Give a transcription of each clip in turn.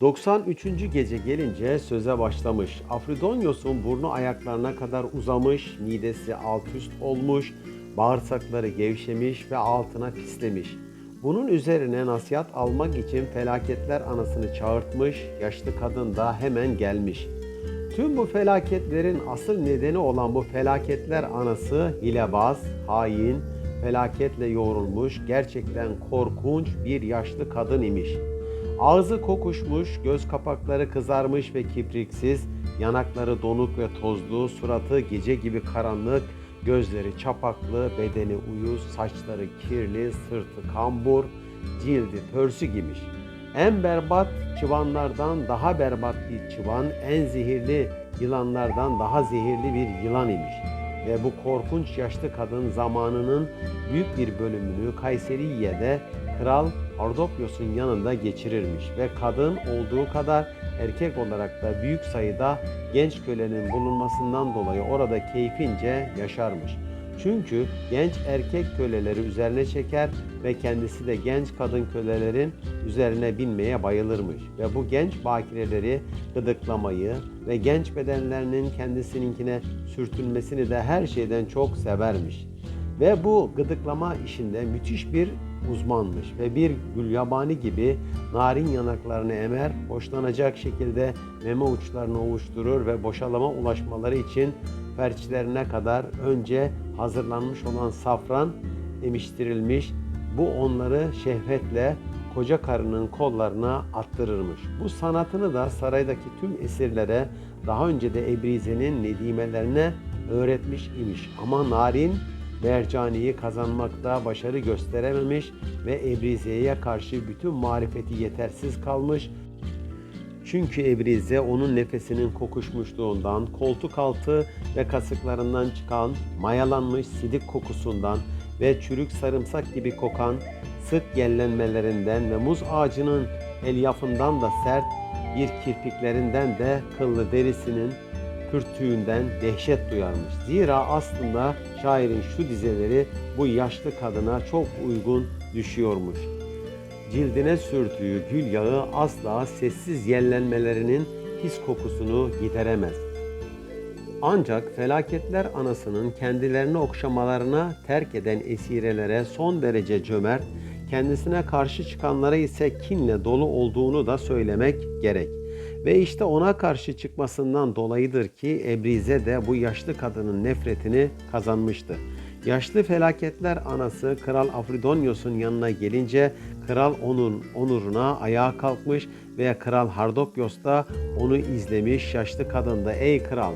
93. gece gelince söze başlamış. Afrodonyos'un burnu ayaklarına kadar uzamış, midesi alt üst olmuş, bağırsakları gevşemiş ve altına pislemiş. Bunun üzerine nasihat almak için felaketler anasını çağırtmış, yaşlı kadın da hemen gelmiş. Tüm bu felaketlerin asıl nedeni olan bu felaketler anası hilebaz, hain, felaketle yoğrulmuş, gerçekten korkunç bir yaşlı kadın imiş. Ağzı kokuşmuş, göz kapakları kızarmış ve kipriksiz, yanakları donuk ve tozlu, suratı gece gibi karanlık, gözleri çapaklı, bedeni uyuz, saçları kirli, sırtı kambur, cildi pörsü giymiş. En berbat çıbanlardan daha berbat bir çıban, en zehirli yılanlardan daha zehirli bir yılan imiş. Ve bu korkunç yaşlı kadın zamanının büyük bir bölümünü Kayseriye'de Kral Ardopyos'un yanında geçirirmiş ve kadın olduğu kadar erkek olarak da büyük sayıda genç kölenin bulunmasından dolayı orada keyfince yaşarmış. Çünkü genç erkek köleleri üzerine çeker ve kendisi de genç kadın kölelerin üzerine binmeye bayılırmış. Ve bu genç bakireleri gıdıklamayı ve genç bedenlerinin kendisininkine sürtünmesini de her şeyden çok severmiş. Ve bu gıdıklama işinde müthiş bir uzmanmış ve bir gülyabani gibi narin yanaklarını emer, hoşlanacak şekilde meme uçlarını ovuşturur ve boşalama ulaşmaları için ferçlerine kadar önce hazırlanmış olan safran emiştirilmiş. Bu onları şehvetle koca karının kollarına attırırmış. Bu sanatını da saraydaki tüm esirlere daha önce de Ebrize'nin nedimelerine öğretmiş imiş. Ama narin Mercani'yi kazanmakta başarı gösterememiş ve Ebrize'ye karşı bütün marifeti yetersiz kalmış. Çünkü Ebrize onun nefesinin kokuşmuşluğundan, koltuk altı ve kasıklarından çıkan mayalanmış sidik kokusundan ve çürük sarımsak gibi kokan sık yellenmelerinden ve muz ağacının elyafından da sert bir kirpiklerinden de kıllı derisinin pürtüğünden dehşet duyarmış. Zira aslında şairin şu dizeleri bu yaşlı kadına çok uygun düşüyormuş. Cildine sürdüğü gül yağı asla sessiz yellenmelerinin pis kokusunu gideremez. Ancak felaketler anasının kendilerini okşamalarına terk eden esirelere son derece cömert, kendisine karşı çıkanlara ise kinle dolu olduğunu da söylemek gerek. Ve işte ona karşı çıkmasından dolayıdır ki Ebrize de bu yaşlı kadının nefretini kazanmıştı. Yaşlı felaketler anası Kral Afrodonyos'un yanına gelince kral onun onuruna ayağa kalkmış ve Kral Hardopyos da onu izlemiş. Yaşlı kadın da ey kral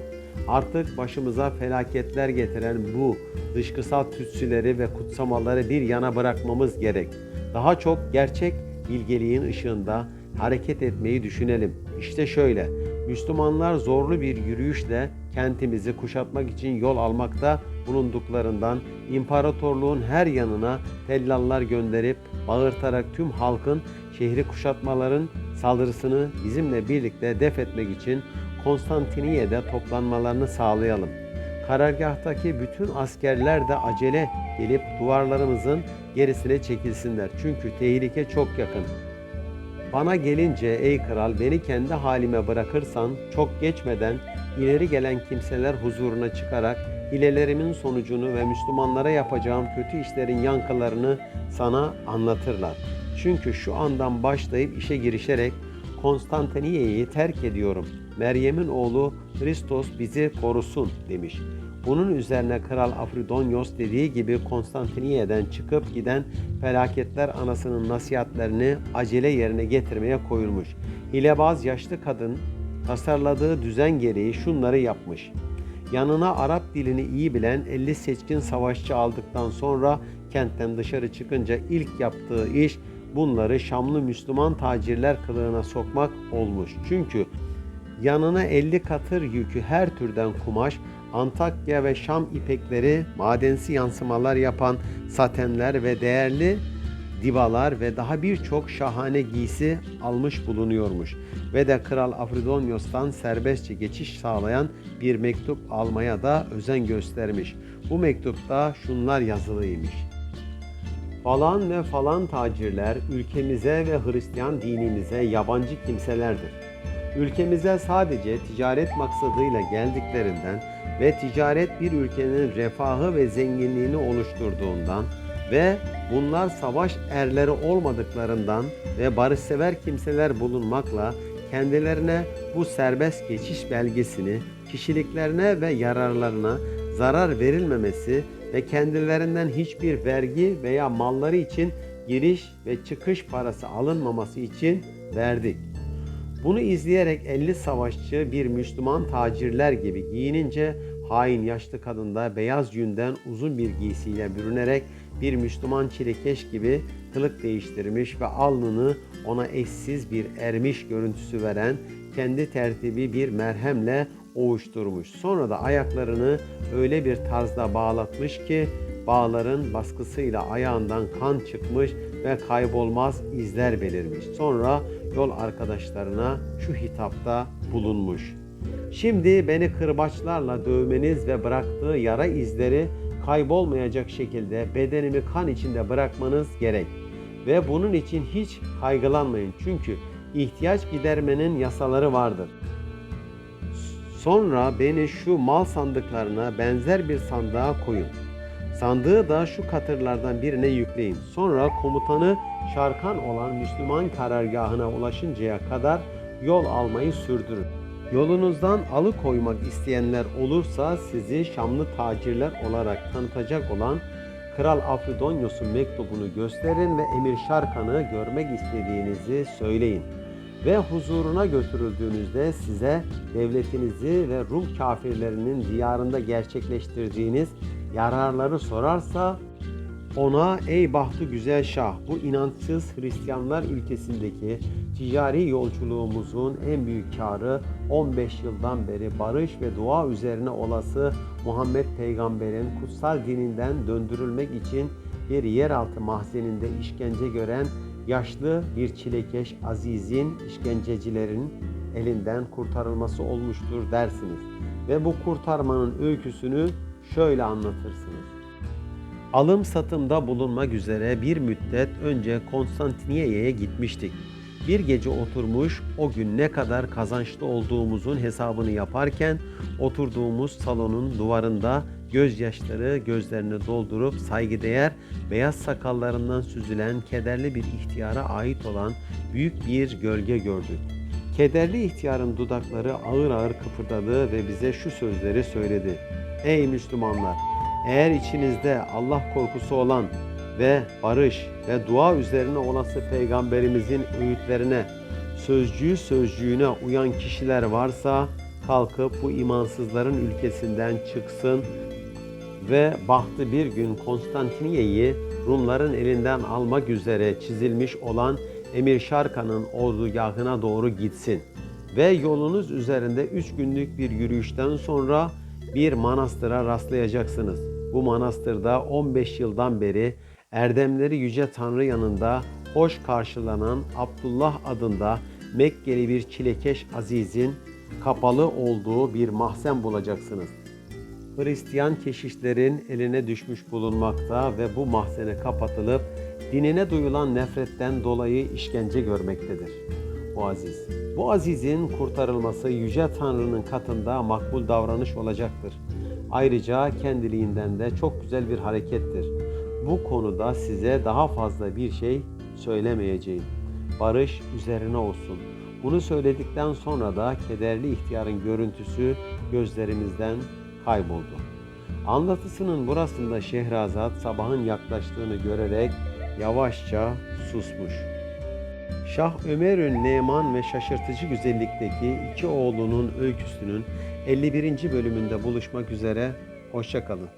artık başımıza felaketler getiren bu dışkısal tütsüleri ve kutsamaları bir yana bırakmamız gerek. Daha çok gerçek bilgeliğin ışığında hareket etmeyi düşünelim. İşte şöyle, Müslümanlar zorlu bir yürüyüşle kentimizi kuşatmak için yol almakta bulunduklarından imparatorluğun her yanına tellallar gönderip bağırtarak tüm halkın şehri kuşatmaların saldırısını bizimle birlikte def etmek için Konstantiniye'de toplanmalarını sağlayalım. Karargahtaki bütün askerler de acele gelip duvarlarımızın gerisine çekilsinler. Çünkü tehlike çok yakın. Bana gelince ey kral beni kendi halime bırakırsan çok geçmeden ileri gelen kimseler huzuruna çıkarak hilelerimin sonucunu ve Müslümanlara yapacağım kötü işlerin yankılarını sana anlatırlar. Çünkü şu andan başlayıp işe girişerek Konstantiniye'yi terk ediyorum. Meryem'in oğlu Hristos bizi korusun demiş. Bunun üzerine Kral Afrodonyos dediği gibi Konstantiniye'den çıkıp giden felaketler anasının nasihatlerini acele yerine getirmeye koyulmuş. Hilebaz yaşlı kadın tasarladığı düzen gereği şunları yapmış. Yanına Arap dilini iyi bilen 50 seçkin savaşçı aldıktan sonra kentten dışarı çıkınca ilk yaptığı iş bunları Şamlı Müslüman tacirler kılığına sokmak olmuş. Çünkü yanına 50 katır yükü her türden kumaş, Antakya ve Şam ipekleri, madensi yansımalar yapan satenler ve değerli divalar ve daha birçok şahane giysi almış bulunuyormuş. Ve de Kral Afrodonyos'tan serbestçe geçiş sağlayan bir mektup almaya da özen göstermiş. Bu mektupta şunlar yazılıymış. Falan ve falan tacirler ülkemize ve Hristiyan dinimize yabancı kimselerdir. Ülkemize sadece ticaret maksadıyla geldiklerinden ve ticaret bir ülkenin refahı ve zenginliğini oluşturduğundan ve bunlar savaş erleri olmadıklarından ve barışsever kimseler bulunmakla kendilerine bu serbest geçiş belgesini kişiliklerine ve yararlarına zarar verilmemesi ve kendilerinden hiçbir vergi veya malları için giriş ve çıkış parası alınmaması için verdik. Bunu izleyerek 50 savaşçı bir Müslüman tacirler gibi giyinince hain yaşlı kadın da beyaz yünden uzun bir giysiyle bürünerek bir Müslüman çilekeş gibi kılık değiştirmiş ve alnını ona eşsiz bir ermiş görüntüsü veren kendi tertibi bir merhemle ovuşturmuş. Sonra da ayaklarını öyle bir tarzda bağlatmış ki bağların baskısıyla ayağından kan çıkmış ve kaybolmaz izler belirmiş. Sonra yol arkadaşlarına şu hitapta bulunmuş. Şimdi beni kırbaçlarla dövmeniz ve bıraktığı yara izleri kaybolmayacak şekilde bedenimi kan içinde bırakmanız gerek. Ve bunun için hiç kaygılanmayın çünkü ihtiyaç gidermenin yasaları vardır. Sonra beni şu mal sandıklarına benzer bir sandığa koyun. Sandığı da şu katırlardan birine yükleyin. Sonra komutanı Şarkan olan Müslüman karargahına ulaşıncaya kadar yol almayı sürdürün. Yolunuzdan alıkoymak isteyenler olursa sizi Şamlı tacirler olarak tanıtacak olan Kral Afridonyos'un mektubunu gösterin ve Emir Şarkan'ı görmek istediğinizi söyleyin. Ve huzuruna götürüldüğünüzde size devletinizi ve Rum kafirlerinin diyarında gerçekleştirdiğiniz yararları sorarsa ona ey bahtı güzel şah bu inançsız Hristiyanlar ülkesindeki ticari yolculuğumuzun en büyük karı 15 yıldan beri barış ve dua üzerine olası Muhammed peygamberin kutsal dininden döndürülmek için bir yeraltı mahzeninde işkence gören yaşlı bir çilekeş Aziz'in işkencecilerin elinden kurtarılması olmuştur dersiniz. Ve bu kurtarmanın öyküsünü şöyle anlatırsınız. Alım satımda bulunmak üzere bir müddet önce Konstantiniyye'ye gitmiştik. Bir gece oturmuş o gün ne kadar kazançlı olduğumuzun hesabını yaparken oturduğumuz salonun duvarında gözyaşları gözlerini doldurup saygıdeğer beyaz sakallarından süzülen kederli bir ihtiyara ait olan büyük bir gölge gördük. Kederli ihtiyarın dudakları ağır ağır kıpırdadı ve bize şu sözleri söyledi. Ey Müslümanlar! Eğer içinizde Allah korkusu olan ve barış ve dua üzerine olası peygamberimizin öğütlerine, sözcüğü sözcüğüne uyan kişiler varsa kalkıp bu imansızların ülkesinden çıksın ve bahtı bir gün Konstantiniye'yi Rumların elinden almak üzere çizilmiş olan Emir Şarkan'ın ordugahına doğru gitsin. Ve yolunuz üzerinde üç günlük bir yürüyüşten sonra bir manastıra rastlayacaksınız. Bu manastırda 15 yıldan beri erdemleri yüce Tanrı yanında hoş karşılanan Abdullah adında Mekkeli bir çilekeş azizin kapalı olduğu bir mahzen bulacaksınız. Hristiyan keşişlerin eline düşmüş bulunmakta ve bu mahzene kapatılıp dinine duyulan nefretten dolayı işkence görmektedir. Bu aziz. Bu azizin kurtarılması Yüce Tanrı'nın katında makbul davranış olacaktır. Ayrıca kendiliğinden de çok güzel bir harekettir. Bu konuda size daha fazla bir şey söylemeyeceğim. Barış üzerine olsun. Bunu söyledikten sonra da kederli ihtiyarın görüntüsü gözlerimizden kayboldu. Anlatısının burasında Şehrazat sabahın yaklaştığını görerek yavaşça susmuş. Şah Ömer'ün Neman ve şaşırtıcı güzellikteki iki oğlunun öyküsünün 51. bölümünde buluşmak üzere. Hoşçakalın.